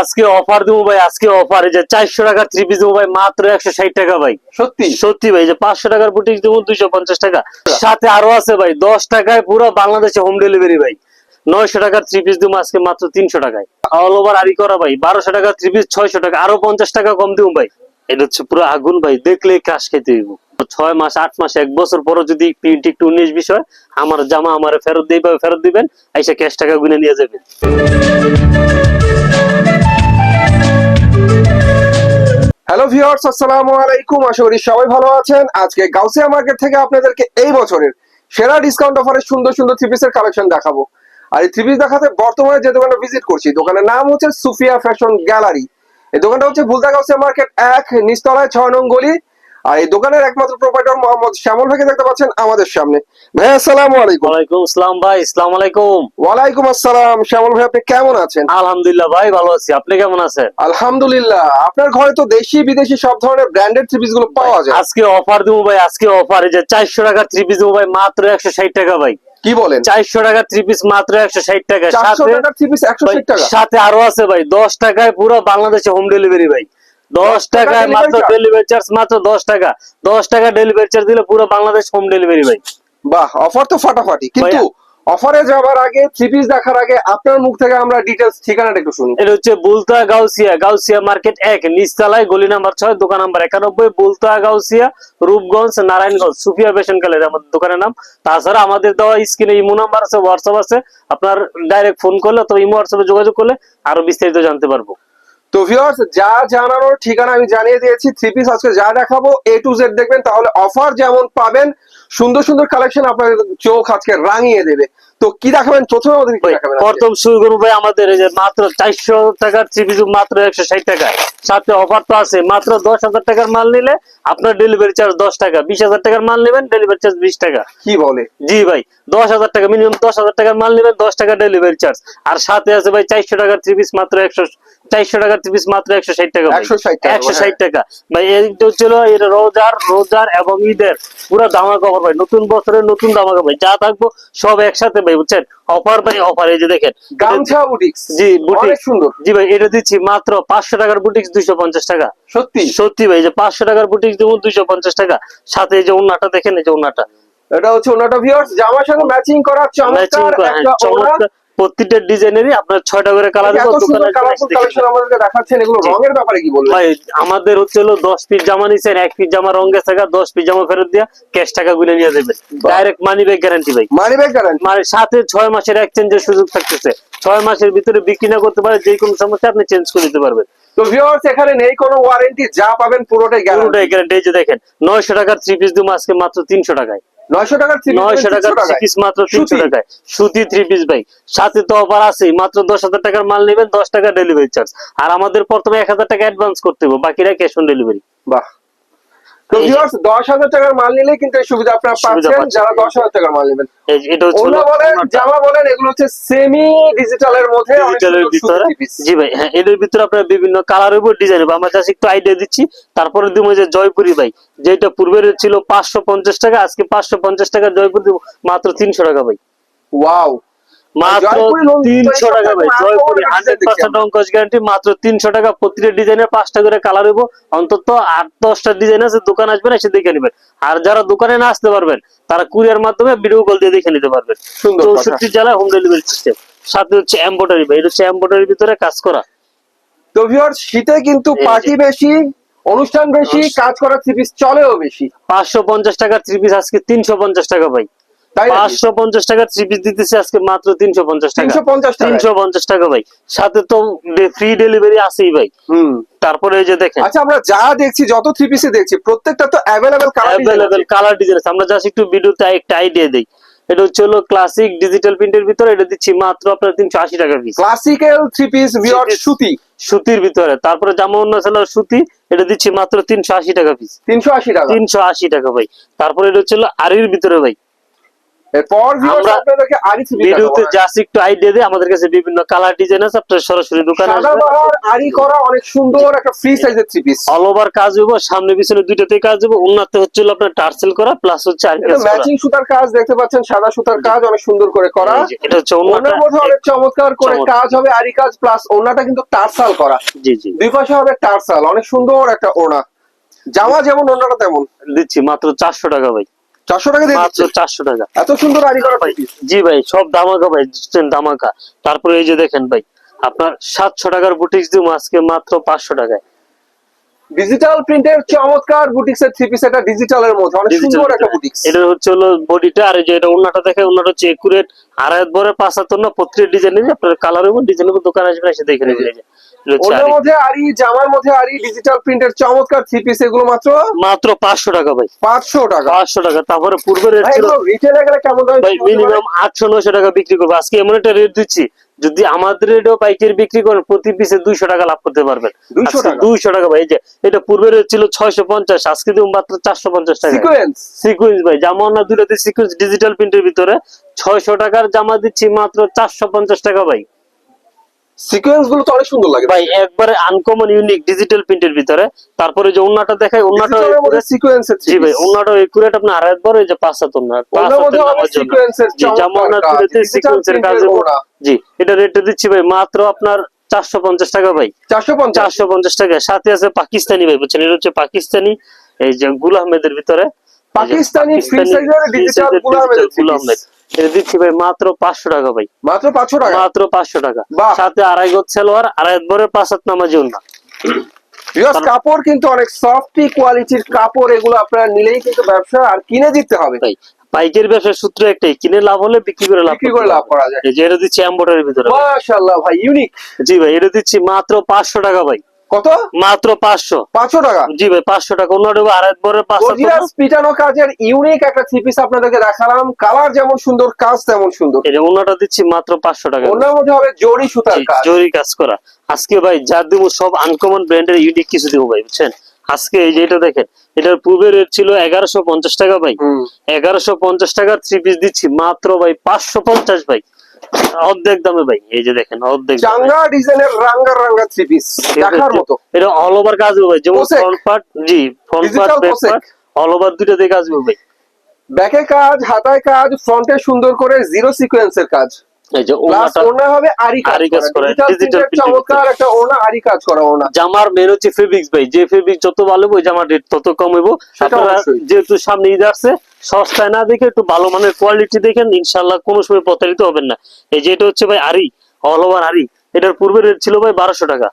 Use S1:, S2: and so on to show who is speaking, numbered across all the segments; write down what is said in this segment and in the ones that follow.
S1: আজকে অফার দেবো ভাই আজকে অফার এই যে চারশো টাকার থ্রি পিস দেবো ভাই মাত্র একশো ষাট টাকা ভাই।
S2: সত্যি?
S1: সত্যি ভাই যে পাঁচশো টাকার বুটিক দেবো দুইশো পঞ্চাশ টাকা। সাথে আরও আছে ভাই দশ টাকায় পুরো বাংলাদেশে হোম ডেলিভারি ভাই। নয়শো টাকার থ্রি পিস দেবো আজকে মাত্র তিনশো টাকায়। অল ওভার আরি করা ভাই বারোশো টাকার থ্রি পিস ছয়শো টাকা আরও পঞ্চাশ টাকা কম দেবো ভাই। এটা হচ্ছে পুরো আগুন ভাই দেখলে কাশ খেতে হইব। ছয় মাস আট মাস এক বছর পরও যদি প্রিন্ট একটু উনিশ বিষয় আমার জামা আমার ফেরত দিবে ফেরত দিবেন এসে ক্যাশ টাকা গুনে নিয়ে যাবেন।
S2: হ্যালো ভিউয়ার্স আসসালামু আলাইকুম। আশা করি সবাই ভালো আছেন। আজকে গাউসিয়া মার্কেট থেকে আপনাদেরকে এই বছরের সেরা ডিসকাউন্ট অফারে সুন্দর সুন্দর থ্রি পিসের কালেকশন দেখাবো। আর এই থ্রি পিস দেখাতে বর্তমানে যে দোকানে ভিজিট করছি, দোকানের নাম হচ্ছে সুফিয়া ফ্যাশন গ্যালারি এই দোকানটা হচ্ছে ভুলদা গাউসিয়া মার্কেট এক, নিচতলায় ছয় নং গলি। আর এই দোকানের একমাত্র প্রোপাইটার মোহাম্মদ শ্যামল ভাইকে দেখতে পাচ্ছেন আমাদের সামনে। ভাই আসসালামু আলাইকুম।
S1: ওয়ালাইকুম আসসালাম ভাই আসসালাম আলাইকুম।
S2: ওয়ালাইকুম আসসালাম। শ্যামল ভাই আপনি কেমন আছেন?
S1: আলহামদুলিল্লাহ ভাই ভালো আছি। আপনি কেমন আছেন?
S2: আলহামদুলিল্লাহ। আপনার ঘরে তো দেশি বিদেশি সব ধরনের ব্র্যান্ডেড থ্রি পিসগুলো পাওয়া যায়।
S1: আজকে অফার দেবো ভাই আজকে অফার এই যে চারশো টাকার থ্রি পিস দেবো ভাই মাত্র একশো ষাট টাকা ভাই।
S2: কি বলেন?
S1: চারশো টাকার থ্রি পিস মাত্র একশো টাকা।
S2: ষাট টাকা?
S1: সাথে আরও আছে ভাই দশ টাকায় পুরো বাংলাদেশে হোম ডেলিভারি ভাই। দশ
S2: টাকা
S1: টাকায় মাত্র ডেলিভারি চার্জ মাত্র দশ টাকা। দশ টাকা ডেলিভারি চার্জ দিলে পুরো বাংলাদেশ হোম ডেলিভারি ভাই।
S2: বাহ অফার তো ফাটাফাটি। কিন্তু অফারে যাবার আগে থ্রি পিস দেখার আগে আপনার মুখ থেকে আমরা ডিটেলস ঠিকানাটা একটু শুনি।
S1: এটা হচ্ছে বুলতা গাউসিয়া গাউসিয়া মার্কেট এক নিচতলায় গলি নাম্বার ছয় দোকান নাম্বার একানব্বই বুলতা গাউসিয়া রূপগঞ্জ নারায়ণগঞ্জ সুফিয়া ফ্যাশন গ্যালারি আমাদের দোকানের নাম। তাছাড়া আমাদের দেওয়া স্ক্রিনে ইমো নাম্বার আছে হোয়াটসঅ্যাপ আছে। আপনার ডাইরেক্ট ফোন করলে অথবা ইমো হোয়াটসঅ্যাপে যোগাযোগ করলে আরও বিস্তারিত জানতে পারব।
S2: তো ভিউয়ার্স যা জানানোর ঠিকানা আমি জানিয়ে দিয়েছি থ্রি পিস আজকে যা দেখাবো এ টু জেড দেখবেন তাহলে অফার যেমন পাবেন সুন্দর সুন্দর কালেকশন আপনাদের চোখ আজকে রাঙিয়ে দেবে। তো কি দেখাবেন? প্রথমে আমাদের কি দেখাবেন
S1: প্রথম শুরু করব ভাই আমাদের এই যে মাত্র চারশো টাকার থ্রি পিস মাত্র একশো ষাট টাকা। সাথে অফার তো আছে মাত্র দশ হাজার টাকার মাল নিলে আপনার ডেলিভারি চার্জ দশ টাকা বিশ হাজার টাকার মাল নেবেন ডেলিভারি চার্জ বিশ টাকা।
S2: কি বলে?
S1: জি ভাই দশ হাজার টাকা মিনিমাম দশ হাজার টাকার মাল নেবেন দশ টাকা ডেলিভারি চার্জ আর সাথে আছে ভাই চারশো টাকার থ্রি পিস মাত্র একশো চারশো টাকার পিস মাত্র একশো ষাট টাকা ভাই।
S2: 160 টাকা,
S1: একশো
S2: হ্যাঁ।
S1: ষাট টাকা। ভাই এইটা হচ্ছিল রোজার রোজার এবং ঈদের পুরো দামা কভার ভাই। নতুন বছরের নতুন দামা ভাই। যা থাকব সব একসাথে ভাই বুঝছেন? অফার ভাই অফার এই যে দেখেন।
S2: গামছা বুটিক্স।
S1: জি বুটিক
S2: সুন্দর।
S1: জি ভাই এটা দিচ্ছি মাত্র পাঁচশো টাকার বুটিক্স দুইশো পঞ্চাশ টাকা।
S2: সত্যি?
S1: সত্যি ভাই যে পাঁচশো টাকার বুটিক্স দেবো দুইশো পঞ্চাশ টাকা। সাথে এই যে উন্নাটা দেখেন এই যে উন্নাটা
S2: এটা হচ্ছে ওনাটা ভিউয়ার্স জামার সাথে ম্যাচিং করা চমৎকার একটা
S1: চমৎকার। প্রত্যেকটা ডিজাইনেরই আপনার ছয়টা করে কালার
S2: এত কালেকশন আমাদেরকে দেখাচ্ছেন এগুলো রঙের ব্যাপারে কি বলবেন
S1: ভাই আমাদের হচ্ছে হলো দশ পিস জামা নিছেন এক পিস জামা রঙে থাকা দশ পিস জামা ফেরত দিয়া ক্যাশ টাকা গুলে নিয়ে ডাইরেক্ট মানি ব্যাগ গ্যারান্টি ভাই।
S2: মানি ব্যাগ গ্যারান্টি
S1: মানে সাথে ছয় মাসের এক্সচেঞ্জের সুযোগ থাকতেছে। ছয় মাসের ভিতরে বিক্রি না করতে পারে যে কোনো সমস্যা আপনি চেঞ্জ করে দিতে পারবেন।
S2: তো ভিউয়ার্স এখানে নেই কোনো ওয়ারেন্টি যা পাবেন পুরোটাই গ্যারান্টি
S1: পুরোটাই গ্যারান্টি যে দেখেন নয়শো টাকার থ্রি পিস দিব আজকে মাত্র তিনশো টাকায়।
S2: 900 টাকার
S1: নয়শো টাকার থ্রি পিস মাত্র টাকায়। সুতি। থ্রি পিস ভাই। সাথে তো অফার আছে মাত্র দশ হাজার টাকার মাল নেবেন দশ টাকা ডেলিভারি চার্জ আর আমাদের প্রথমে এক হাজার টাকা অ্যাডভান্স করতে হবে বাকিরা ক্যাশ অন ডেলিভারি
S2: বাহ। তো ভিউয়ার্স 10000 টাকার মাল নিলে কিন্তু এই সুবিধা আপনারা পাচ্ছেন। যারা 10000 টাকার মাল নেবেন।
S1: এটা হচ্ছে
S2: ওনা বলেন জামা বলেন এগুলো হচ্ছে সেমি ডিজিটালের মধ্যে
S1: ডিজিটালের ভিতরে। জি ভাই হ্যাঁ এদের ভিতরে আপনার বিভিন্ন কালার উপর ডিজাইন হবে। আমরা জাস্ট একটু আইডিয়া দিচ্ছি। তারপরে দিব যে জয়পুরি ভাই। যেটা পূর্বের ছিল পাঁচশো পঞ্চাশ টাকা আজকে পাঁচশো পঞ্চাশ টাকা জয়পুরি মাত্র তিনশো টাকা ভাই।
S2: ওয়াও
S1: মাত্র তিনশো টাকা ভাই জয়পুরি হান্ড্রেড পার্সেন্ট। অঙ্কজ গ্যারান্টি মাত্র তিনশো টাকা প্রতিটা ডিজাইনের পাঁচটা করে কালার হইব। অন্তত আট দশটা ডিজাইন আছে দোকান আসবেন এসে দেখে নেবেন। আর যারা দোকানে না আসতে পারবেন তারা কুরিয়ার মাধ্যমে ভিডিও কল দিয়ে দেখে নিতে পারবেন। চৌষট্টি জেলায় হোম ডেলিভারি সিস্টেম সাথে হচ্ছে এম্বোটারি ভাই এটা হচ্ছে এম্বোটারির ভিতরে কাজ করা।
S2: তো ভিউয়ার্স শীতে কিন্তু পার্টি বেশি অনুষ্ঠান বেশি কাজ করার থ্রি পিস চলেও বেশি।
S1: পাঁচশো পঞ্চাশ টাকার থ্রি পিস আজকে তিনশো পঞ্চাশ টাকা ভাই? পাঁচশো পঞ্চাশ টাকার থ্রি পিস দিতেছে আজকে মাত্র তিনশো পঞ্চাশ টাকা। তিনশো পঞ্চাশ টাকা? ভাই। সাথে তো ফ্রি ডেলিভারি আছেই ভাই। তারপরে এই যে দেখেন।
S2: আচ্ছা আমরা যা দেখছি যত থ্রি পিসে দেখছি প্রত্যেকটা তো available colour
S1: available colour design আছে। আমরা জাস্ট একটু ভিডিওতে একটা আইডিয়া দেই। এটা হচ্ছে হলো ক্লাসিক ডিজিটাল প্রিন্টের ভিতরে। এটা দিচ্ছি মাত্র আপনার তিনশো আশি টাকা পিস
S2: ক্লাসিক্যাল থ্রি পিস সুতি।
S1: সুতির ভিতরে। তারপরে জামা অন্য ছিল সুতি এটা দিচ্ছি মাত্র তিনশো আশি টাকা পিস
S2: তিনশো আশি টাকা।
S1: তিনশো আশি টাকা ভাই। তারপরে এটা হচ্ছে হলো আরির ভিতরে ভাই।
S2: এরপর
S1: আমরা
S2: আপনাদেরকে আরি
S1: ভিডিওতে জাস্ট একটু আইডিয়া দিয়ে আমাদের কাছে বিভিন্ন কালার ডিজাইন আছে আপনার সরাসরি দোকানে আসবেন।
S2: আরি করা অনেক সুন্দর একটা ফ্রি সাইজের থ্রি পিস
S1: অল ওভার কাজ হইব সামনে পিছনে দুইটাতে কাজ হইব উন্নত হচ্ছে আপনার টার্সেল করা প্লাস হচ্ছে আর
S2: এটা ম্যাচিং সুতার কাজ দেখতে পাচ্ছেন সাদা সুতার কাজ অনেক সুন্দর করে করা।
S1: এটা হচ্ছে
S2: ওনার মধ্যে অনেক চমৎকার করে কাজ হবে আরি কাজ প্লাস ওনাটা কিন্তু টার্সাল করা।
S1: জি জি।
S2: দুই পাশে হবে টার্সাল অনেক সুন্দর একটা ওনা জামা যেমন ওনাটা তেমন।
S1: দিচ্ছি মাত্র চারশো টাকা ভাই।
S2: চারশো টাকা দিয়ে
S1: মাত্র চারশো টাকা।
S2: এত সুন্দর করা
S1: ভাই জি ভাই সব দামাকা ভাই দামাকা তারপরে এই যে দেখেন ভাই আপনার সাতশো টাকার বুটিক্স দিব আজকে মাত্র পাঁচশো টাকায়।
S2: ডিজিটাল প্রিন্টের চমৎকার বুটিক্স এর থ্রি পিস এটা ডিজিটালের মধ্যে অনেক সুন্দর একটা বুটিক্স
S1: এটা হচ্ছে হলো বডিটা আর যে এটা অন্যটা দেখে অন্যটা হচ্ছে একুরেট আড়াই বরে পাঁচ হাত না প্রত্যেক ডিজাইন আপনার কালার এবং ডিজাইন দোকান আসবেন এসে দেখে নেবেন
S2: ওনার মধ্যে আরি জামার মধ্যে আরি ডিজিটাল প্রিন্টের চমৎকার থ্রি পিস এগুলো মাত্র?
S1: মাত্র পাঁচশো টাকা ভাই।
S2: পাঁচশো টাকা।
S1: পাঁচশো টাকা। তারপরে পূর্বে রেট ছিল
S2: রিটেলে গেলে কেমন দামে
S1: ভাই? মিনিমাম আটশো নয়শো টাকা বিক্রি করব। আজকে এমন একটা রেট দিচ্ছি যদি আমাদের এটাও পাইকারি বিক্রি করেন প্রতি পিসে দুইশো টাকা লাভ করতে পারবেন। দুইশো টাকা? ভাই যে এটা পূর্বের ছিল ছয়শো পঞ্চাশ আজকে দিন মাত্র চারশো পঞ্চাশ টাকা।
S2: সিকোয়েন্স
S1: সিকুয়েন্স ভাই জামা না দুটাতে সিকুয়েন্স ডিজিটাল প্রিন্টের ভিতরে। ছয়শো টাকার জামা দিচ্ছি মাত্র চারশো পঞ্চাশ টাকা ভাই।
S2: সিকোয়েন্সগুলো তো অনেক সুন্দর লাগে।
S1: ভাই একবারে আনকমন ইউনিক ডিজিটাল প্রিন্টের ভিতরে। তারপরে যে অন্যটা দেখায়
S2: মধ্যে সিকোয়েন্সের
S1: জি ভাই অন্যটা একুরেট আপনি আড়াই বড় এই যে পাঁচ হাত ওন্না পাঁচ।
S2: সিকোয়েন্সের
S1: সিকোয়েন্সের কাজ। জি এটা রেটে দিচ্ছি ভাই মাত্র আপনার চারশো পঞ্চাশ টাকা ভাই।
S2: চারশো পঞ্চাশ?
S1: চারশো পঞ্চাশ টাকা। সাথে আছে পাকিস্তানি ভাই বুঝছেন? এটা হচ্ছে পাকিস্তানি এই যে গুল আহমেদের ভিতরে।
S2: পাকিস্তানি free size এর
S1: free
S2: digital
S1: size এর
S2: গুল আহমেদের
S1: digital গুল
S2: piece।
S1: আহমেদ এটা দিচ্ছি ভাই মাত্র পাঁচশো টাকা ভাই।
S2: মাত্র পাঁচশো টাকা?
S1: মাত্র পাঁচশো টাকা। সাথে আড়াই গোছ সালোয়ার আড়াই বরে পাঁচ হাত নামাজি ওন্না
S2: কাপড় কিন্তু অনেক সফটি কোয়ালিটির কাপড় এগুলো আপনারা নিলেই কিন্তু ব্যবসা আর কিনে দিতে হবে।
S1: ভাই পাইকারি ব্যবসার সূত্র একটাই কিনে লাভ হলে বিক্রি করে লাভ
S2: করে লাভ করা যায়।
S1: যে এটা দিচ্ছি এম্বোটারির ভিতরে।
S2: মাশাআল্লাহ ভাই ইউনিক
S1: জি ভাই এটা দিচ্ছি মাত্র পাঁচশো টাকা ভাই।
S2: কত?
S1: মাত্র পাঁচশো।
S2: পাঁচশো টাকা?
S1: জি ভাই পাঁচশো টাকা। অন্য আড়াই বরে পাঁচ হাত
S2: গর্জিয়াস পিটানো কাজের ইউনিক একটা থ্রি পিস আপনাদেরকে দেখালাম। কালার যেমন সুন্দর কাজ তেমন সুন্দর।
S1: যে অন্যটা দিচ্ছি মাত্র পাঁচশো টাকা।
S2: ওনার মধ্যে হবে জরি সুতার কাজ।
S1: জরি কাজ করা। আজকে ভাই যা দিব সব আনকমন ব্র্যান্ডের ইউনিক কিছু দিব ভাই বুঝছেন? আজকে এই যে এটা দেখেন এটার পূর্বে রেট ছিল এগারোশো পঞ্চাশ টাকা ভাই। এগারোশো পঞ্চাশ টাকার থ্রি পিস দিচ্ছি মাত্র ভাই পাঁচশো পঞ্চাশ ভাই। অর্ধেক দামে ভাই এই যে দেখেন অর্ধেক
S2: চাঙ্গা ডিজাইনের রাঙ্গা রাঙ্গা থ্রি পিস দেখার মতো।
S1: এটা অল ওভার কাজ হবে যেমন ফ্রন্ট পার্ট জি front part back part all over দুটো দিয়ে কাজ হবে ভাই।
S2: ব্যাকে কাজ হাতায় কাজ ফ্রন্টে সুন্দর করে জিরো সিকোয়েন্সের কাজ।
S1: এই যে
S2: ওনা হবে আরি কাজ করা। ডিজিটাল চমৎকার একটা ওনা আরি কাজ করা ওনা।
S1: জামার মেন হচ্ছে ফেব্রিক্স ভাই যে ফেব্রিক যত ভালো ওই জামার রেট তত কম হইব। আপনারা যেহেতু সামনে ঈদ আসছে সস্তায় না দেখে একটু ভালো মানের কোয়ালিটি দেখেন ইনশাল্লাহ কোনো সময় প্রতারিত হবেন না। এই যে এটা হচ্ছে ভাই আরি অল ওভার আরি এটার পূর্বে রেট ছিল ভাই বারোশো টাকা।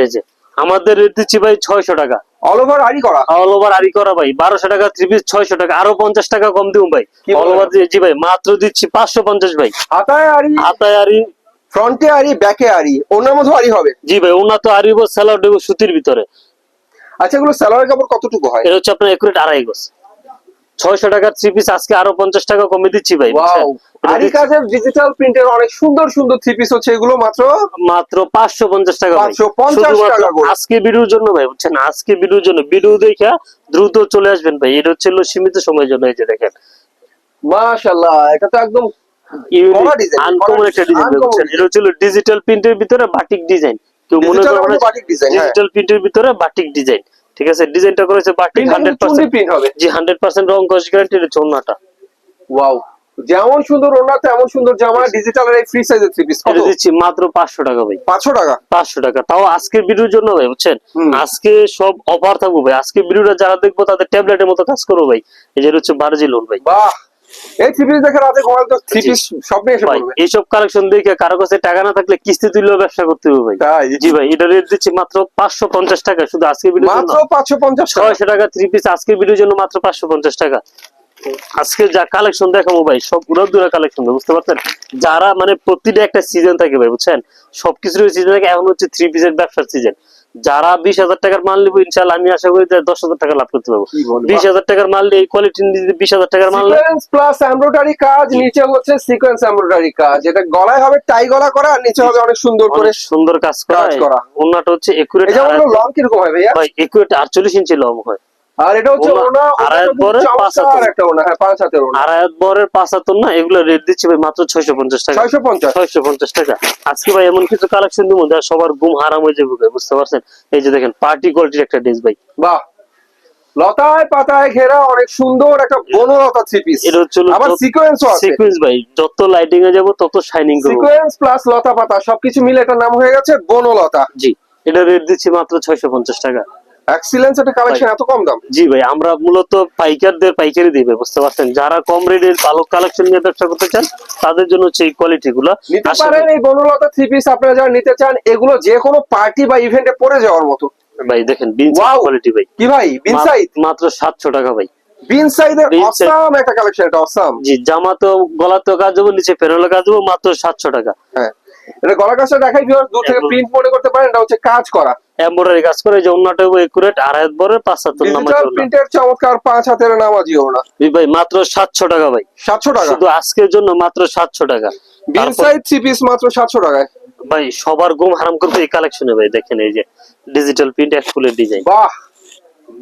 S1: এই যে আমাদের রেট দিচ্ছি ভাই ছয়শো টাকা।
S2: অল ওভার আরি করা?
S1: অল ওভার আরি করা ভাই বারোশো টাকা থ্রি পিস ছয়শো টাকা আরও পঞ্চাশ টাকা কম দিব ভাই। অল ওভার জি ভাই মাত্র দিচ্ছি পাঁচশো পঞ্চাশ ভাই।
S2: হাতায় আরি
S1: হাতায় আরি
S2: ফ্রন্টে আরি ব্যাকে আরি ওনার মধ্যে আরি হবে?
S1: জি ভাই ওনা তো আরিব স্যালাড দেবো সুতির ভিতরে।
S2: আচ্ছা এগুলো স্যালারি কাপড় কতটুকু হয়?
S1: এটা হচ্ছে আপনার একুরেট আড়াই গোছ ছয়শো টাকার থ্রি পিস আজকে আরও পঞ্চাশ টাকা কমে দিচ্ছি ভাই?
S2: আরি কাজের ডিজিটাল প্রিন্টের অনেক সুন্দর সুন্দর থ্রি পিস হচ্ছে এগুলো মাত্র
S1: মাত্র পাঁচশো পঞ্চাশ টাকা ভাই।
S2: 550
S1: শুধুমাত্র
S2: টাকা করে।
S1: আজকে ভিডিওর জন্য ভাই বুঝছেন? আজকে ভিডিওর জন্য। ভিডিও দেখা দ্রুত চলে আসবেন ভাই। এটা হচ্ছে সীমিত সময়ের জন্য এই যে দেখেন।
S2: মাশাআল্লাহ এটা তো একদম
S1: আনকমন একটা ডিজাইন বুঝছেন? এটা হচ্ছে ডিজিটাল প্রিন্টের ভিতরে বাটিক ডিজাইন কেউ মনে
S2: হ্যাঁ।
S1: ডিজিটাল প্রিন্টের ভিতরে বাটিক ডিজাইন ঠিক আছে ডিজাইনটা করেছে পার্সেন্ট
S2: প্রিন্ট হবে?
S1: জি হান্ড্রেড পার্সেন্ট রং কস গ্যারান্টি এর অন্যটা
S2: ওয়াও যেমন সুন্দর ওনা তেমন সুন্দর জামা ডিজিটাল এর ফ্রি সাইজের থ্রি পিস কত?
S1: দিচ্ছি মাত্র পাঁচশো টাকা ভাই।
S2: পাঁচশো টাকা?
S1: পাঁচশো টাকা। তাও আজকের ভিডিওর জন্য ভাই বুঝছেন? আজকে সব অফার থাকবে ভাই। আজকে ভিডিওটা যারা দেখব তাদের ট্যাবলেটের মতো কাজ করবে ভাই। এই যে হচ্ছে বার্জি লোন ভাই।
S2: বাহ! এই থ্রি পিস দেখে রাতে ঘুমালে তো থ্রি। পিস স্বপ্নে এসে
S1: ভাই
S2: পড়বে।
S1: এইসব কালেকশন দেখে কারও কাছে টাকা না থাকলে কিস্তি তুললেও ব্যবসা করতে হবে ভাই।
S2: তাই?
S1: জি ভাই এটা রেট দিচ্ছি মাত্র পাঁচশো পঞ্চাশ টাকা। শুধু আজকের ভিডিওর জন্য।
S2: মাত্র পাঁচশো পঞ্চাশ টাকা।
S1: ছয়শো টাকা থ্রি পিস আজকের ভিডিওর জন্য মাত্র পাঁচশো পঞ্চাশ টাকা। আজকে যা কালেকশন দেখাবো ভাই সব দূরা দূরা কালেকশন বুঝতে পারছেন? যারা মানে প্রতিটা একটা সিজন থাকে ভাই বুঝছেন? সবকিছুর সিজন থাকে এখন হচ্ছে থ্রি পিসের ব্যবসার সিজন যারা বিশ হাজার টাকার মাল নিবো ইনশাল্লাহ আমি আশা করি যে দশ হাজার টাকা লাভ করতে পারব। বিশ হাজার টাকার মাল এই কোয়ালিটি বিশ হাজার টাকার মাল
S2: প্লাস এমব্রয়ডারি কাজ নিচে হচ্ছে সিকোয়েন্স এমব্রয়ডারি কাজ। এটা গলায় হবে টাই গলা করা আর নিচে হবে অনেক সুন্দর করে
S1: সুন্দর কাজ করা। অন্যটা হচ্ছে একুরেট
S2: লং কীরকম হবে
S1: ভাই একুরেট আটচল্লিশ ইঞ্চি লং হয়।
S2: আর এটা হচ্ছে
S1: ওনা,
S2: ওনা
S1: আড়াই বরের পাঁচ হাতের।
S2: একটা ওনা হ্যাঁ পাঁচ হাতের ওনা।
S1: আর বরের পাঁচ হাতর না এগুলো রেট দিচ্ছি ভাই মাত্র ছয়শো পঞ্চাশ টাকা।
S2: ছয়শো পঞ্চাশ।
S1: ছয়শো পঞ্চাশ টাকা। আজকে ভাই এমন কিছু কালেকশন দিব যা সবার ঘুম হারাম হয়ে যাবে বুঝতে পারছেন? এই যে দেখেন পার্টি কোয়ালিটির একটা ড্রেস ভাই।
S2: বাহ! লতায় পাতায় ঘেরা অনেক সুন্দর একটা বনলতা থ্রি পিস
S1: এটা হচ্ছে
S2: আবার
S1: যত-
S2: আছে।
S1: সিকুয়েন্স ভাই যত লাইটিং এ যাব তত শাইনিং করব
S2: সিকোয়েন্স প্লাস লতা পাতা সবকিছু মিলে এটার নাম হয়ে গেছে বনলতা।
S1: জি এটা রেট দিচ্ছি মাত্র ছয়শো পঞ্চাশ টাকা।
S2: এক্সিলেন্স একটা কালেকশন এত কম দাম?
S1: জি ভাই আমরা মূলত পাইকারদের পাইকারি দিবে বুঝতে পারছেন? যারা কম রেটের ভালো কালেকশন নিয়ে ব্যবসা করতে চান তাদের জন্য হচ্ছে এই কোয়ালিটি গুলো
S2: নিতে পারেন এই বনলতা থ্রি পিস আপনারা যারা নিতে চান এগুলো যে কোনো পার্টি বা ইভেন্টে পরে যাওয়ার মতো।
S1: ভাই দেখেন বিন! কোয়ালিটি ভাই।
S2: কি ভাই বিন সাইদ
S1: মাত্র- মাত্র সাতশো টাকা ভাই।
S2: বিন সাইদের
S1: বিন
S2: অসাম একটা কালেকশন এটা অসাম
S1: জি জামাতো গলাতেও কাজ হব নিচে পেরোলে কাজ হব মাত্র সাতশো টাকা।
S2: হ্যাঁ। এটা গলা কাজটা দেখাই ভিউয়ার্স দূর থেকে প্রিন্ট মনে করতে পারেন এটা হচ্ছে কাজ করা।
S1: এমব্রয়ডারি কাজ করে যে একুরেট আড়াই বরের পাঁচ নামাজ
S2: প্রিন্টের চমৎকার পাঁচ হাতের নামাজি ওনা
S1: ভাই মাত্র সাতশো টাকা ভাই।
S2: সাতশো টাকা?
S1: শুধু আজকের জন্য মাত্র সাতশো টাকা।
S2: বিন
S1: তারপর-
S2: সাইড থ্রি পিস মাত্র সাতশো টাকায়।
S1: ভাই সবার ঘুম হারাম করবে এই কালেকশনে ভাই দেখেন এই যে ডিজিটাল প্রিন্ট এক ফুলের ডিজাইন
S2: বাহ!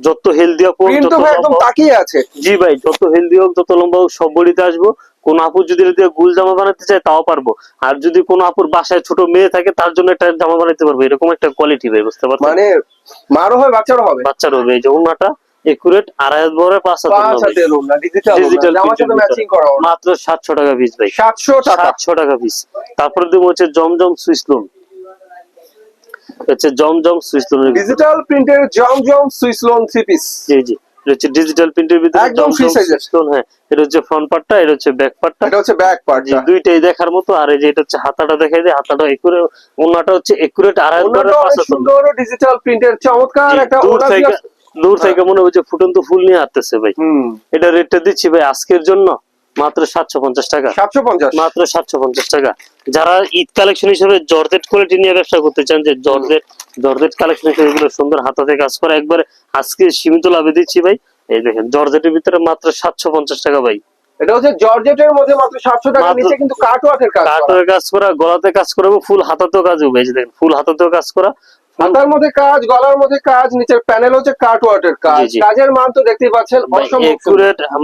S1: যত হেলদি হোক যত
S2: একদম তাকিয়ে আছে।
S1: জি ভাই যত হেলদি হোক যত লম্বা হোক সব বডিতে আসব। কোন আপু যদি গুল জামা বানাতে চায় তাও পারব। আর যদি কোন আপুর বাসায় ছোট মেয়ে থাকে তার জন্য একটা জামা বানাতে পারব। এরকম একটা কোয়ালিটি ভাই বুঝতে পারছেন?
S2: মানে মারও হয় বাচ্চারও হবে।
S1: বাচ্চার হবে এই যে ওনাটা একুরেট আড়াই বড় পাঁচ
S2: ডিজিটাল ম্যাচিং করা
S1: মাত্র সাতশো টাকা পিস ভাই।
S2: সাতশো টাকা।
S1: সাতশো টাকা পিস তারপরে দেবো হচ্ছে জমজম সুইসলুন হচ্ছে জমজম সুইসলুন
S2: ডিজিটাল প্রিন্টের Zamzam swiss lawn three piece
S1: জি জি হচ্ছে ডিজিটাল প্রিন্টের ভিতরে
S2: একদম size এর।
S1: সুইসলুন হ্যাঁ। এটা হচ্ছে ফ্রন্ট পার্টটা এটা হচ্ছে ব্যাক পার্টটা
S2: এটা হচ্ছে ব্যাক পার্ট
S1: দুইটাই দেখার মতো আর এই যে এটা হচ্ছে হাতাটা দেখাই যায় হাতাটা একুরে ওনাটা হচ্ছে একুরেট আড়াই হাত
S2: সুন্দর ডিজিটাল প্রিন্টের চমৎকার একটা
S1: দূর
S2: ওনা
S1: থেকে দূর থেকে মনে হচ্ছে ফুটন্ত ফুল নিয়ে আসতেছে ভাই। এটা রেটটা দিচ্ছি ভাই আজকের জন্য মাত্র সাতশো পঞ্চাশ টাকা।
S2: সাতশো পঞ্চাশ।
S1: মাত্র সাতশো পঞ্চাশ টাকা। যারা ঈদ কালেকশন হিসেবে জর্জেট কোয়ালিটি নিয়ে ব্যবসা করতে চান যে জর্জেট জর্জেট কালেকশন হিসেবে এগুলো সুন্দর হাতাতে কাজ করা একবারে আজকে সীমিত লাভে দিচ্ছি ভাই। এই দেখেন জর্জেটের ভিতরে মাত্র সাতশো পঞ্চাশ টাকা ভাই।
S2: এটা হচ্ছে জর্জেটের মধ্যে মাত্র সাতশো টাকা নিচে কিন্তু কাট কাজ করা।
S1: কাঠের কাজ করা গলাতে কাজ করা এবং ফুল হাতাতেও কাজ হবে। এই দেখেন ফুল হাতাতেও কাজ করা।
S2: হাতার মধ্যে কাজ গলার মধ্যে কাজ নিচের প্যানেল হচ্ছে কাজ। কাজের মান তো দেখতেই পাচ্ছেন অসম্ভব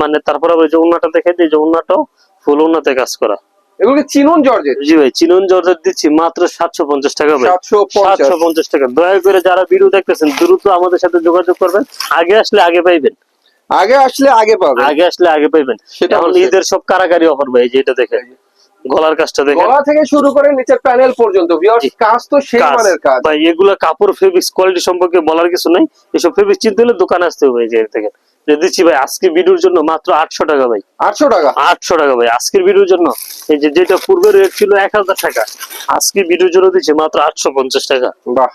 S1: মানে তারপর আবার যে উন্নাটা দেখে যে উন্নাটাও ফুল উন্নাতে কাজ করা।
S2: চিনুন জর্জেট?
S1: জি ভাই চিনন জর্জেট দিচ্ছি মাত্র সাতশো পঞ্চাশ টাকা ভাই।
S2: সাতশো পঞ্চাশ।
S1: টাকা। দয়া করে যারা ভিডিও দেখতেছেন দ্রুত আমাদের সাথে যোগাযোগ করবেন। আগে আসলে আগে পাইবেন।
S2: আগে আসলে আগে পাবে
S1: আগে আসলে আগে পাইবেন। এখন ঈদের সব কারাগারি অফার ভাই যেটা দেখেন। গলার কাজটা দেখেন।
S2: গলা থেকে শুরু করে নিচের প্যানেল পর্যন্ত ভিউয়ার্স কাজ তো সেই মানের কাজ।
S1: ভাই এগুলা কাপড় ফেব্রিক্স কোয়ালিটি সম্পর্কে বলার কিছু নাই। এসব ফেব্রিক চিনতে হলে দোকানে আসতে হবে এই যে থেকে। দিচ্ছি ভাই আজকে ভিডিওর জন্য মাত্র আটশো টাকা ভাই।
S2: আটশো টাকা?
S1: আটশো টাকা ভাই আজকের ভিডিওর জন্য। এই যে যেটা পূর্বে রেট ছিল এক হাজার টাকা আজকে ভিডিওর জন্য দিচ্ছি মাত্র আটশো পঞ্চাশ টাকা।
S2: বাহ।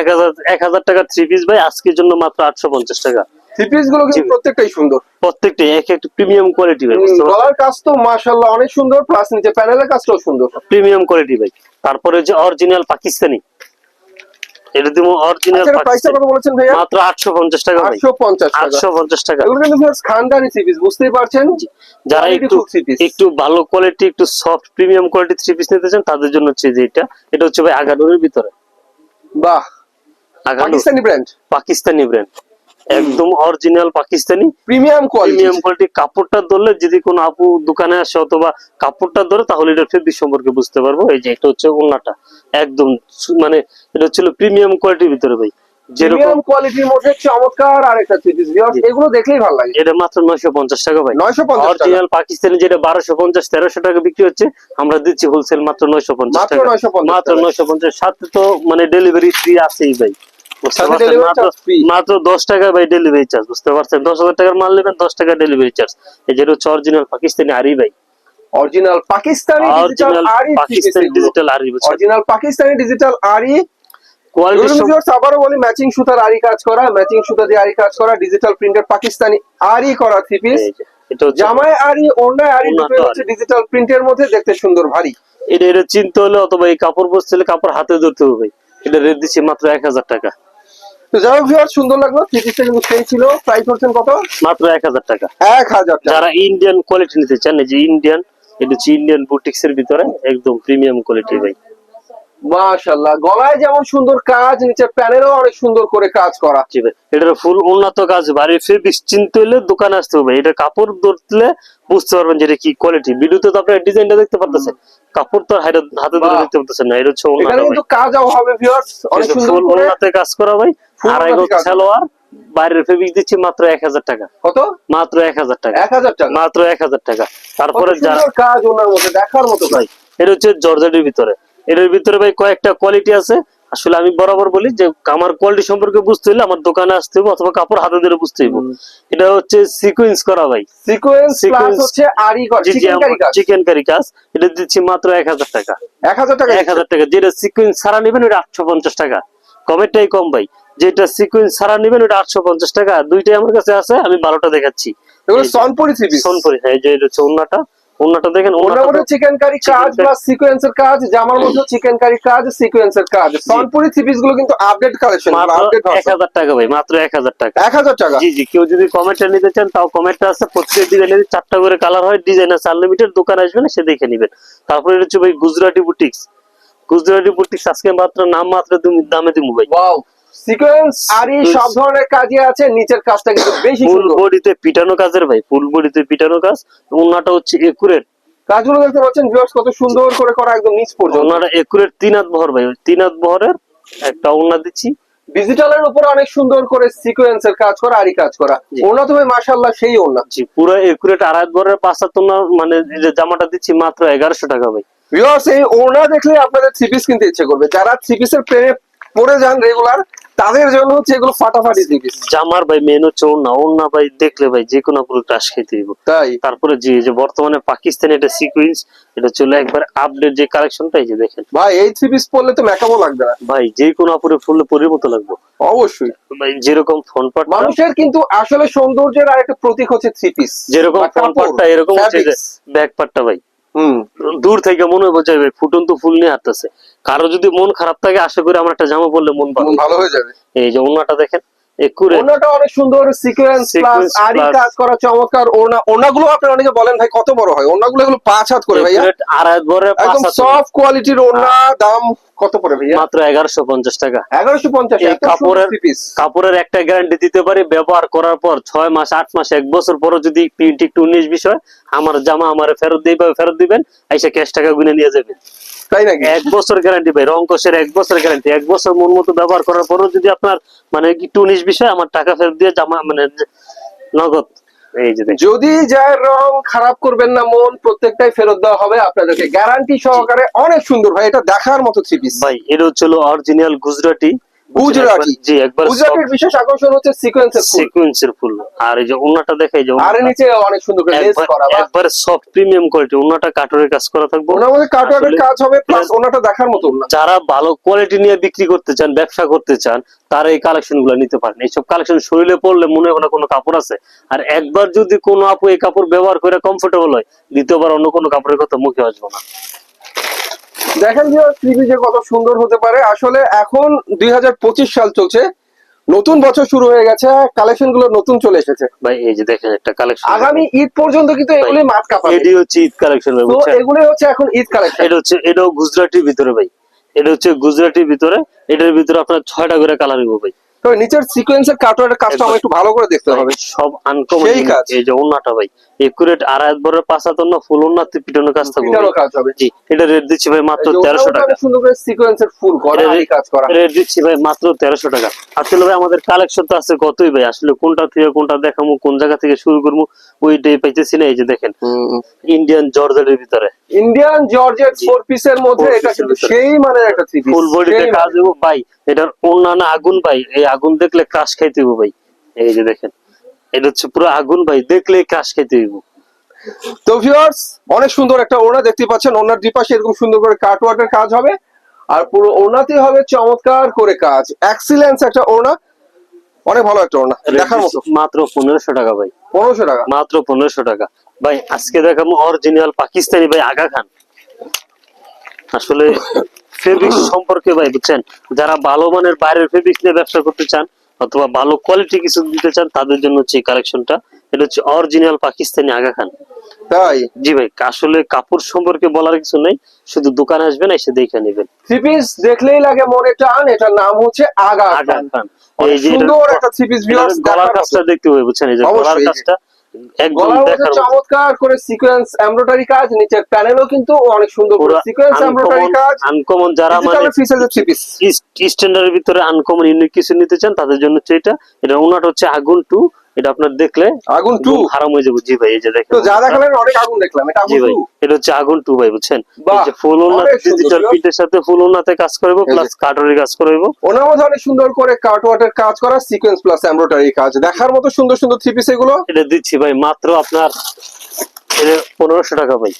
S1: এক হাজার এক হাজার টাকা থ্রি পিস ভাই আজকের জন্য মাত্র আটশো পঞ্চাশ টাকা।
S2: থ্রি পিসগুলো কিন্তু প্রত্যেকটাই সুন্দর।
S1: প্রত্যেকটা এক একটা প্রিমিয়াম কোয়ালিটি ভাই
S2: গলার কাজ তো অনেক সুন্দর প্লাস নিচে প্যানেলের কাজটাও সুন্দর।
S1: প্রিমিয়াম কোয়ালিটি ভাই। তারপরে যে অরিজিনাল পাকিস্তানি এটা অরিজিনাল
S2: আচ্ছা প্রাইসটা কত বলেছেন ভাইয়া?
S1: মাত্র আটশো পঞ্চাশ টাকা ভাই।
S2: আটশো পঞ্চাশ টাকা।
S1: আটশো পঞ্চাশ টাকা।
S2: এগুলো কিন্তু viewers খানদানি থ্রি পিস বুঝতেই পারছেন?
S1: যারা একটু ভালো কোয়ালিটি একটু soft premium quality three piece নিতে চান তাদের জন্য হচ্ছে যে এটা। এটা হচ্ছে ভাই আগানুরের ভিতরে।
S2: বাহ।
S1: আগানুর।
S2: পাকিস্তানি ব্র্যান্ড
S1: পাকিস্তানি ব্র্যান্ড একদম original Pakistani.
S2: Premium
S1: premium quality কাপড়টা ধরলে যদি কোনো আপু দোকানে আসে অথবা কাপড়টা ধরে তাহলে এটা ফেব্রিক সম্পর্কে বুঝতে পারব। এই যে এটা হচ্ছে ওন্নাটা একদম মানে এটা হচ্ছিল প্রিমিয়াম কোয়ালিটির ভিতরে ভাই। যেরকম
S2: কোয়ালিটির মধ্যে চমৎকার আরেকটা থ্রি পিস ভিউয়ার্স
S1: জি।
S2: এগুলো দেখলেই ভালো লাগে।
S1: এটা মাত্র নয়শো পঞ্চাশ টাকা ভাই।
S2: নয়শো পঞ্চাশ টাকা।
S1: অরিজিনাল পাকিস্তানি যেটা বারোশো পঞ্চাশ তেরোশো টাকা বিক্রি হচ্ছে আমরা দিচ্ছি হোলসেল মাত্র নয়শো পঞ্চাশ
S2: মাত্র
S1: টাকা।
S2: নয়শো পঞ্চাশ
S1: মাত্র
S2: টাকা।
S1: নয়শো পঞ্চাশ। সাথে তো মানে ডেলিভারি ফ্রি আছেই ভাই। মাত্র- দশ টাকা ভাই ডেলিভারি চার্জ বুঝতে পারছেন? দশ হাজার টাকার মাল নেবেন দশ টাকা ডেলিভারি চার্জ এই যেটা হচ্ছে অরিজিনাল পাকিস্তানি আরি ভাই।
S2: অরিজিনাল পাকিস্তানি ডিজিটাল
S1: অরিজিনাল
S2: আরি
S1: পাকিস্তানি ডিজিটাল আরি
S2: অরিজিনাল পাকিস্তানি ডিজিটাল আরি।
S1: কোয়ালিটি
S2: আবারও বলি ম্যাচিং সুতার আরি কাজ করা ম্যাচিং সুতা দিয়ে আরি কাজ করা ডিজিটাল প্রিন্টের পাকিস্তানি আরি করা থ্রি পিস জামায় আরি ওড়নায় আরি হচ্ছে ডিজিটাল প্রিন্টের মধ্যে দেখতে সুন্দর ভারী।
S1: এটা এটা চিনতে হলে অথবা এই কাপড় বসতে হলে কাপড় হাতে ধরতে হবে ভাই। এটা রেট দিচ্ছি মাত্র এক হাজার টাকা।
S2: তো যাই হোক সুন্দর লাগল। থ্রি পিসটা কিন্তু সেই ছিল। প্রাইস হচ্ছেন কত?
S1: মাত্র এক হাজার টাকা।
S2: এক হাজার
S1: যারা ইন্ডিয়ান কোয়ালিটি নিতে চান যে ইন্ডিয়ান এটা হচ্ছে ইন্ডিয়ান বুটিক্স এর ভিতরে একদম প্রিমিয়াম কোয়ালিটি ভাই।
S2: গলায় যেমন সুন্দর কাজ নিচে প্যানেলও অনেক সুন্দর করে কাজ করা।
S1: জি ভাই এটার ফুল উন্নত কাজ বাড়ির ফেব্রিক চিনতে হলে দোকানে আসতে হবে। এটা কাপড় ধরলে বুঝতে পারবেন যে এটা কি কোয়ালিটি ভিডিওতে তো আপনার ডিজাইনটা দেখতে পারতেছেন। কাপড় তো হাতে ধরে দেখতে পারতেছেন না এটা হচ্ছে উন্নত ভাই।
S2: হবে ভিউয়ার্স অনেক
S1: এটা
S2: সুন্দর
S1: ফুল কাজ করা ভাই। আড়াই গজ সালোয়ার বাইরের ফেব্রিক দিচ্ছি মাত্র এক হাজার টাকা।
S2: কত?
S1: মাত্র এক হাজার টাকা।
S2: এক হাজার টাকা?
S1: মাত্র এক হাজার টাকা। তারপরে যারা
S2: কাজ ওনার মধ্যে দেখার মতো
S1: ভাই এটা হচ্ছে জর্জেটের ভিতরে। এটার ভিতরে ভাই কয়েকটা কোয়ালিটি আছে। আসলে আমি বরাবর বলি যে আমার কোয়ালিটি সম্পর্কে বুঝতে হলে আমার দোকানে আসতে হবে অথবা কাপড় হাতে ধরে বুঝতে
S2: হুম।
S1: এটা হচ্ছে সিকুয়েন্স করা ভাই।
S2: সিকোয়েন্স হচ্ছে আরি চিকেন কারি কাজ।
S1: এটা দিচ্ছি মাত্র এক হাজার টাকা।
S2: এক হাজার টাকা
S1: এক হাজার টাকা। যেটা সিকুয়েন্স ছাড়া নেবেন ওটা আটশো পঞ্চাশ টাকা। কমেরটাই কম ভাই। যেটা সিকুয়েন্স ছাড়া নেবেন ওটা আটশো পঞ্চাশ টাকা। দুইটাই আমার কাছে আছে আমি বারোটা দেখাচ্ছি।
S2: সনপুরি
S1: সোনপুরি হ্যাঁ এই যে হচ্ছে দেখেন
S2: ওনার মধ্যে চিকেন কারি কাজ প্লাস সিকোয়েন্সের কাজ জামার মধ্যে চিকেন কারি কাজ সিকোয়েন্সের কাজ। সনপুরি থ্রি পিসগুলো কিন্তু আপডেট কালেকশন আপডেট
S1: টাকা ভাই মাত্র এক হাজার টাকা।
S2: এক হাজার টাকা?
S1: জি জি কেউ যদি কমেন্টটা নিতে চান তাও কমেন্টটা আছে। প্রত্যেক ডিজাইনের চারটা করে কালার হয় ডিজাইন আছে আনলিমিটেড দোকান আসবেন সে দেখে নিবেন। তারপরে হচ্ছে ভাই গুজরাটি বুটিক্স গুজরাটি বুটিক্স আজকে মাত্র নাম মাত্র দামে দিমু ভাই।
S2: ওয়াও সিকোয়েন্স আরি. সব ধরনের কাজই আছে নিচের কাজটা কিন্তু বেশি
S1: ফুল বডিতে পিটানো কাজের ভাই ফুল বডিতে পিটানো কাজ। ওনাটা হচ্ছে একুরেট
S2: কাজগুলো দেখতে পাচ্ছেন ভিউয়ার্স কত সুন্দর করে করা একদম নিচ পর্যন্ত।
S1: ওনাটা একুরেট তিন হাত বহর ভাই ওই তিন হাত বহরের একটা ওনা দিচ্ছি।
S2: ডিজিটালের উপরে অনেক সুন্দর করে সিকোয়েন্সের কাজ করা আরি কাজ করা। ওনা তো ভাই মাশাআল্লাহ সেই ওনা
S1: জি পুরো একুরেট আড়াই হাত বহরের পাঁচ হাত মানে যে জামাটা দিচ্ছি মাত্র এগারোশো টাকা ভাই।
S2: ভিউয়ার্স এই ওনা দেখলে আপনাদের থ্রি পিস কিনতে ইচ্ছে করবে। যারা থ্রি পিসের প্রেমে পড়ে যান রেগুলার তাদের জন্য হচ্ছে এগুলো ফাটাফাটি পিস
S1: জামার ভাই মেন হচ্ছে ওনা ওনা ভাই দেখলে ভাই যে কোনো পুরো টাস খেতে দিব
S2: তাই?
S1: তারপরে যে যে বর্তমানে পাকিস্তানে এটা সিকুয়েন্স এটা চলে একবার আপডেট যে কালেকশনটা এই যে দেখেন।
S2: ভাই এই থ্রি পিস পরলে তো মেকআপও লাগবে না।
S1: ভাই যে কোনো আপুরে ফুললে পরির মতো লাগবে।
S2: অবশ্যই।
S1: ভাই যেরকম ফোন পাটটা
S2: মানুষের কিন্তু আসলে সৌন্দর্যের আরেকটা প্রতীক হচ্ছে থ্রি পিস
S1: যেরকম ফোন পাটটা এরকম হচ্ছে যে ব্যাক পাটটা ভাই।
S2: হুম।
S1: দূর থেকে মনে হবে যে ভাই ফুটন্ত ফুল নিয়ে হাঁটতেছে। কারও যদি মন খারাপ থাকে আশা করি আমার একটা জামা পরলে মন ভালো
S2: ভালো হয়ে যাবে।
S1: এই যে ওনাটা দেখেন
S2: ওনাটা অনেক সুন্দর সিকোয়েন্স প্লাস আরি কাজ করা চমৎকার ওনা ওনাগুলো আপনি অনেকে বলেন ভাই কত বড় হয়? ওনাগুলো এগুলো পাঁচ হাত করে ভাইয়া।
S1: আড়াই বরের পাঁচ
S2: একদম সফট কোয়ালিটির ওনা দাম কত পড়ে ভাইয়া?
S1: মাত্র এগারোশো পঞ্চাশ টাকা।
S2: এগারোশো পঞ্চাশ
S1: এই কাপড়ের কাপড়ের একটা গ্যারান্টি দিতে পারি ব্যবহার করার পর ছয় মাস আট মাস এক বছর পরও যদি প্রিন্ট একটু উনিশ বিষয় আমার জামা আমার ফেরত দিবে ফেরত দিবেন এসে ক্যাশ টাকা গুনে নিয়ে যাবেন
S2: তাই নাকি?
S1: এক বছর গ্যারান্টি ভাই রং কষের এক বছর গ্যারান্টি এক বছর মন মতো ব্যবহার করার পরও যদি আপনার মানে কি টুনিশ বিষয় আমার টাকা ফেরত দিয়ে জামা মানে নগদ। এই যে
S2: যদি যায় রং খারাপ করবেন না মন প্রত্যেকটাই ফেরত দেওয়া হবে আপনাদেরকে। গ্যারান্টি সহকারে অনেক সুন্দর ভাই এটা দেখার মতো থ্রি পিস
S1: ভাই এটা হচ্ছিল অরিজিনাল গুজরাটি
S2: গুজরাটি।
S1: জি একবার
S2: গুজরাটের বিশেষ আকর্ষণ হচ্ছে সিকোয়েন্সের ফুল।
S1: সিকুয়েন্সের ফুল। আর এই যে ওনাটা দেখাই যে
S2: আর নিচে অনেক সুন্দর করে লেস করা বা
S1: সফট প্রিমিয়াম কোয়ালিটি ওনাটা কাঠের কাজ করা থাকবে।
S2: ওনার মধ্যে কাটওয়ার্কের কাজ হবে প্লাস ওনাটা দেখার মতো
S1: যারা ভালো কোয়ালিটি নিয়ে বিক্রি করতে চান ব্যবসা করতে চান তারা এই কালেকশনগুলো নিতে পারেন। এইসব কালেকশন শরীরে পড়লে মনে হয় না কোনো কাপড় আছে। আর একবার যদি কোনো আপু এই কাপড় ব্যবহার করে কমফোর্টেবল হয় দ্বিতীয়বার অন্য কোনো কাপড়ের কথা মুখে আসব না।
S2: দেখেন যে টিভি যে কত সুন্দর হতে পারে। আসলে এখন দুই হাজার পঁচিশ সাল চলছে। নতুন বছর শুরু হয়ে গেছে কালেকশনগুলো নতুন চলে এসেছে।
S1: ভাই এই যে দেখেন একটা কালেকশন
S2: আগামী ঈদ পর্যন্ত কিন্তু এগুলি মাঠ কাপাবে।
S1: এটি হচ্ছে ঈদ কালেকশন ভাই
S2: তো
S1: বুঝছেন?
S2: এগুলি হচ্ছে এখন ঈদ কালেকশন।
S1: এটা হচ্ছে এটাও গুজরাটির ভিতরে ভাই। এটা হচ্ছে গুজরাটির ভিতরে এটার ভিতরে আপনার ছয়টা করে কালার হইব ভাই।
S2: তো নিচের সিকোয়েন্সের কাটওয়ার্কের কাজটা আমার একটু ভালো করে দেখতে হবে।
S1: সব আনকমন
S2: সেই কাজ।
S1: এই যে ওন্নাটা ভাই একুরেট আড়াই পাঁচ ফুল ওন্নাতে পিটানো কাজ থাকবে
S2: পিটানো। কাজ হবে।
S1: জি এটা রেট দিচ্ছি ভাই মাত্র
S2: এই যে
S1: তেরোশো
S2: ওটাও
S1: টাকা।
S2: সুন্দর করে সিকোয়েন্সের ফুল করা আরি কাজ করা।
S1: রেট দিচ্ছি ভাই মাত্র তেরোশো টাকা। আসলে ভাই আমাদের কালেকশন তো আছে কতই ভাই? আসলে কোনটা থেকে কোনটা দেখামু কোন জায়গা থেকে শুরু করব ওইটাই পাইতেছি না এই যে দেখেন। ইন্ডিয়ান জর্জেটের ভিতরে।
S2: ইন্ডিয়ান জর্জেট ফোর পিসের মধ্যে এটা কিন্তু সেই মানের একটা থ্রি পিস
S1: ফুল বডিতে কাজ হইব। ভাই এটার অন্যান্য আগুন ভাই এই আগুন দেখলে ক্রাশ খাইতে হইব ভাই। এই যে দেখেন এটা হচ্ছে পুরো আগুন ভাই দেখলে ক্রাশ খাইতে হইব।
S2: তো ভিউয়ার্স অনেক সুন্দর একটা ওড়না দেখতে পাচ্ছেন। ওনার দুপাশে এরকম সুন্দর করে কাটওয়ার্কের কাজ হবে। আর পুরো ওড়নাতে হবে চমৎকার করে কাজ। এক্সিলেন্স একটা ওড়না। অনেক ভালো একটা ওড়না। দেখার মতো।
S1: মাত্র পনেরোশো টাকা ভাই।
S2: পনেরোশো টাকা।
S1: মাত্র পনেরোশো টাকা। ভাই আজকে দেখাবো অরিজিনাল পাকিস্তানি ভাই আগা খান। আসলে ফেব্রিক সম্পর্কে ভাই বুঝছেন? যারা ভালো মানের বাইরের ফেব্রিক নিয়ে ব্যবসা করতে চান অথবা ভালো কোয়ালিটি কিছু দিতে চান তাদের জন্য হচ্ছে এই কালেকশনটা এটা হচ্ছে অরিজিনাল পাকিস্তানি আগা খান।
S2: তাই?
S1: জি ভাই আসলে কাপড় সম্পর্কে বলার কিছু নাই শুধু দোকানে আসবেন এসে দেখে নেবেন।
S2: থ্রি পিস দেখলেই লাগে মনে টান এটার নাম হচ্ছে আগা
S1: আগা
S2: খান।
S1: খান। এই যে
S2: সুন্দর একটা থ্রি পিস ভিউয়ার্স
S1: গলার কাজটা দেখতে হবে বুঝছেন? এই যে গলার কাজটা।
S2: চমৎকার করে সিকোয়েন্স এমব্রয়ডারি কাজ নিচের প্যানেলও কিন্তু অনেক সুন্দর করে
S1: পুরো
S2: সিকোয়েন্স এমব্রয়ডারি কাজ।
S1: আনকমন যারা মানে স্ট্যান্ডার্ডের ভিতরে আনকমন ইউনিক কিছু নিতে চান তাদের জন্য হচ্ছে এটা। এটা ওনাটা হচ্ছে আগুন টু এটা আপনার দেখলে
S2: আগুন টু
S1: হারাম হয়ে যাবে। জি ভাই এই যে দেখেন।
S2: তো যা দেখালেন অনেক আগুন দেখলাম। এটা আগুন
S1: ভাই এটা হচ্ছে আগুন টু ভাই বুঝছেন? এই যে ফুল ওনার ডিজিটাল। প্রিন্টের সাথে ফুল ওনাতে কাজ করব। প্লাস কাটরের কাজ করব
S2: ওনার মধ্যে অনেক সুন্দর করে কাটওয়ার্টের কাজ করা সিকোয়েন্স প্লাস এমব্রয়ডারি কাজ। দেখার মতো সুন্দর সুন্দর থ্রি পিস এগুলো।
S1: এটা দিচ্ছি ভাই মাত্র আপনার পনেরোশো টাকা ভাই।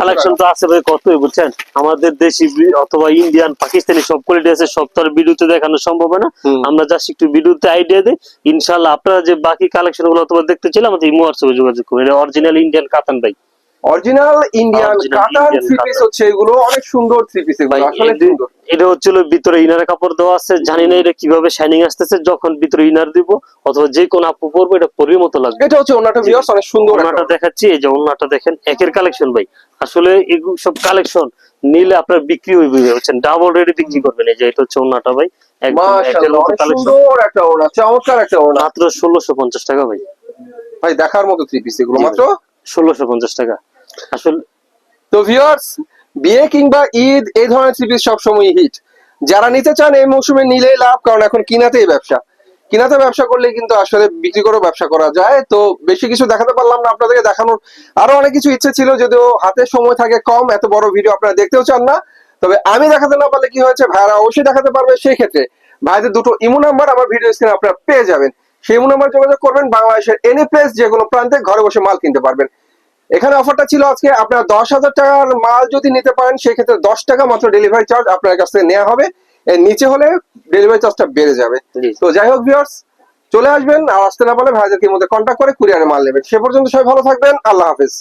S1: কালেকশন তো আছে ভাই কতই বুঝছেন? আমাদের দেশি অথবা ইন্ডিয়ান পাকিস্তানি সব কোয়ালিটি আছে সব তো আর ভিডিওতে দেখানো সম্ভব না। আমরা জাস্ট একটু ভিডিওতে আইডিয়া দিই। ইনশাল্লাহ আপনারা যে বাকি কালেকশনগুলো অথবা দেখতে চাইলে আমাদের ইমো হোয়াটসঅ্যাপে যোগাযোগ করুন। এটা অরিজিনাল ইন্ডিয়ান কাতান ভাই।
S2: অরিজিনাল ইন্ডিয়ান কাতান থ্রি পিস হচ্ছে এগুলো। অনেক সুন্দর থ্রি পিস এগুলো
S1: ভাই
S2: আসলে
S1: এটি-
S2: সুন্দর।
S1: এটা হচ্ছিল ভিতরে ইনার কাপড় দেওয়া আছে। জানি না এটা কীভাবে শাইনিং আসতেছে যখন ভিতরে ইনার দিব অথবা যে কোন আপু পরবো এটা পরির মতো লাগবে।
S2: এটা হচ্ছে ওনাটা ভিউয়ার্স অনেক সুন্দর
S1: ওনাটা দেখাচ্ছি এই যে ওনাটা দেখেন একের কালেকশন ভাই। আসলে এগুলো সব কালেকশন নিলে আপনার বিক্রি হইবে বুঝছেন ডাবল রেডি বিক্রি করবেন এই যে এটা হচ্ছে ওনাটা ভাই।
S2: সুন্দর একটা ওনা চমৎকার একটা ওনা
S1: মাত্র ষোলোশো পঞ্চাশ টাকা ভাই।
S2: ভাই দেখার মতো থ্রি পিস এগুলো মাত্র?
S1: ষোলোশো পঞ্চাশ টাকা। আসলে
S2: তো ভিউয়ার্স বিয়ে কিংবা ঈদ, এই ধরনের থ্রি সবসময় হিট যারা নিতে চান এই মৌসুমে নিলেই লাভ, কারণ এখন কিনাতেই ব্যবসা। কিনাতে ব্যবসা করলে কিন্তু আসলে বিক্রি করেও ব্যবসা করা যায়। তো বেশি কিছু দেখাতে পারলাম না আপনাদেরকে, দেখানোর আরও অনেক কিছু ইচ্ছে ছিল, যদিও হাতে সময় থাকে কম, এত বড় ভিডিও আপনারা দেখতেও চান না। তবে আমি দেখাতে না পারলে কি হয়েছে ভাইরা অবশ্যই দেখাতে পারবে। সেই ক্ষেত্রে ভাইদের দুটো ইমো নাম্বার আমার ভিডিও স্ক্রিনে আপনারা পেয়ে যাবেন। সেই ইমো নাম্বার যোগাযোগ করবেন বাংলাদেশের এনি প্লেস যে কোনো প্রান্তে ঘরে বসে মাল কিনতে পারবেন। এখানে অফারটা ছিল আজকে আপনার দশ হাজার টাকার মাল যদি নিতে পারেন সেক্ষেত্রে দশ টাকা মাত্র ডেলিভারি চার্জ আপনার কাছ থেকে নেওয়া হবে। এর নিচে হলে ডেলিভারি চার্জটা বেড়ে যাবে। তো যাই হোক ভিউয়ার্স চলে আসবেন। আর আসতে না পারলে ভাইদেরকে মধ্যে কন্ট্যাক্ট করে কুরিয়ারে মাল নেবেন। সে পর্যন্ত সবাই ভালো থাকবেন। আল্লাহ হাফিজ।